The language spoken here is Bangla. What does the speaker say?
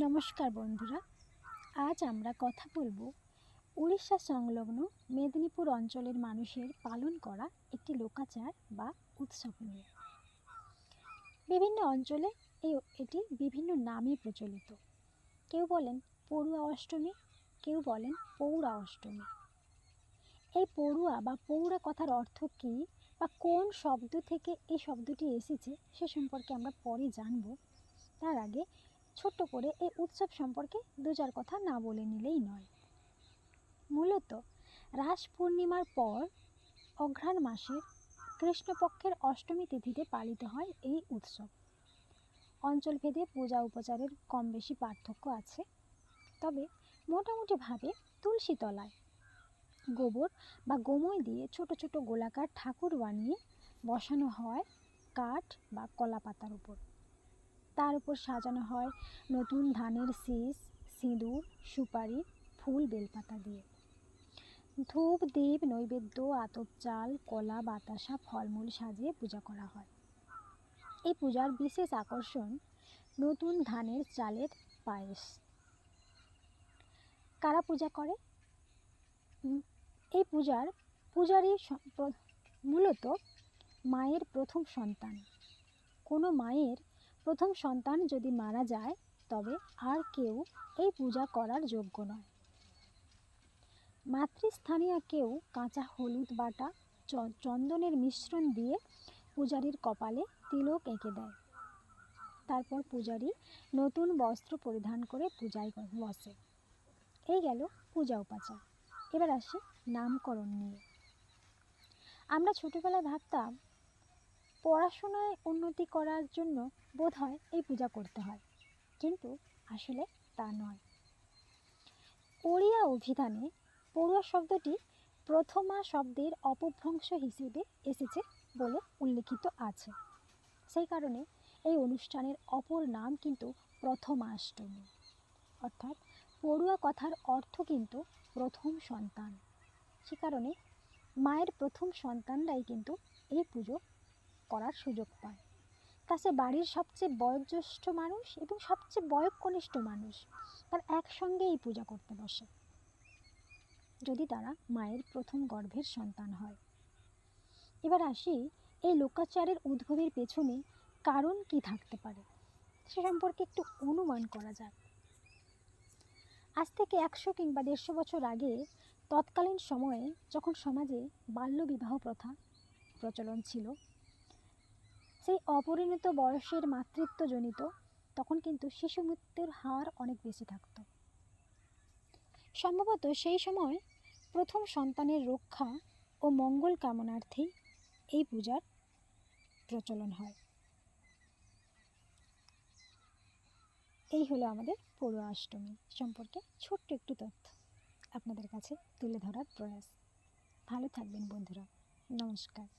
নমস্কার বন্ধুরা, আজ আমরা কথা বলব উড়িষ্যা সংলগ্ন মেদিনীপুর অঞ্চলের মানুষের পালন করা একটি লোকাচার বা উৎসব নিয়ে। বিভিন্ন অঞ্চলে এই এটি বিভিন্ন নামে প্রচলিত। কেউ বলেন পড়ুয়া অষ্টমী, কেউ বলেন পৌরা অষ্টমী। এই পড়ুয়া বা পৌরা কথার অর্থ কী বা কোন শব্দ থেকে এই শব্দটি এসেছে সে সম্পর্কে আমরা পরে জানব। তার আগে ছোট্ট করে এই উৎসব সম্পর্কে দু চার কথা না বলে নিলেই নয়। মূলত রাস পূর্ণিমার পর অঘ্রাণ মাসের কৃষ্ণপক্ষের অষ্টমী তিথিতে পালিত হয় এই উৎসব। অঞ্চলভেদে পূজা উপচারের কম বেশি পার্থক্য আছে। তবে মোটামুটিভাবে তুলসী তলায় গোবর বা গোময় দিয়ে ছোট ছোট গোলাকার ঠাকুর বানিয়ে বসানো হয় কাঠ বা কলা পাতার উপর। তার উপর সাজানো হয় নতুন ধানের শীষ, সিঁদুর, সুপারি, ফুল, বেলপাতা দিয়ে। ধূপ দ্বীপ নৈবেদ্য, আতপ চাল, কলা, বাতাসা, ফলমূল সাজিয়ে পূজা করা হয়। এই পূজার বিশেষ আকর্ষণ নতুন ধানের চালের পায়েস। কারা পূজা করে? এই পূজার পূজারই মূলত মায়ের প্রথম সন্তান। কোনো মায়ের প্রথম সন্তান যদি মারা যায়, তবে আর কেউ এই পূজা করার যোগ্য নয়। মাতৃস্থানীয় কেউ কাঁচা হলুদ বাটা চন্দনের মিশ্রণ দিয়ে পূজারীর কপালে তিলক এঁকে দেয়। তারপর পূজারী নতুন বস্ত্র পরিধান করে পূজায় বসে। এই গেল পূজা উপাচার। এবার আসি নামকরণ নিয়ে। আমরা ছোটোবেলায় ভাবতাম পড়াশোনায় উন্নতি করার জন্য বোধ হয় এই পূজা করতে হয়। কিন্তু আসলে তা নয়। ওড়িয়া অভিধানে পড়ুয়া শব্দটি প্রথমা শব্দের অপভ্রংশ হিসেবে এসেছে বলে উল্লেখিত আছে। সেই কারণে এই অনুষ্ঠানের অপর নাম কিন্তু প্রথমাষ্টমী অর্থাৎ পড়ুয়া কথার অর্থ কিন্তু প্রথম সন্তান। সে কারণে মায়ের প্রথম সন্তানরাই কিন্তু এই পুজো করার সুযোগ পায়। তা সে বাড়ির সবচেয়ে বয়োজ্যেষ্ঠ মানুষ এবং সবচেয়ে বয়কনিষ্ঠ মানুষ তার একসঙ্গে এই পূজা করতে বসে। যদি তারা মায়ের প্রথম গর্ভের সন্তান হয়। এবার আসি এই লোকাচারের উদ্ভবের পেছনে কারণ কি থাকতে পারে, সে সম্পর্কে একটু অনুমান করা যাক। আজ থেকে একশো কিংবা দেড়শো বছর আগে তৎকালীন সময়ে যখন সমাজে বাল্যবিবাহ প্রথা প্রচলন ছিল সেই অপরিণত বয়সের মাতৃত্বজনিত, তখন কিন্তু শিশু মৃত্যুর হার অনেক বেশি থাকত। সম্ভবত সেই সময় প্রথম সন্তানের রক্ষা ও মঙ্গল কামনার্থেই এই পূজার প্রচলন হয়। এই হলো আমাদের পড়ুয়া অষ্টমী সম্পর্কে ছোট্ট একটু তথ্য আপনাদের কাছে তুলে ধরার প্রয়াস। ভালো থাকবেন বন্ধুরা। নমস্কার।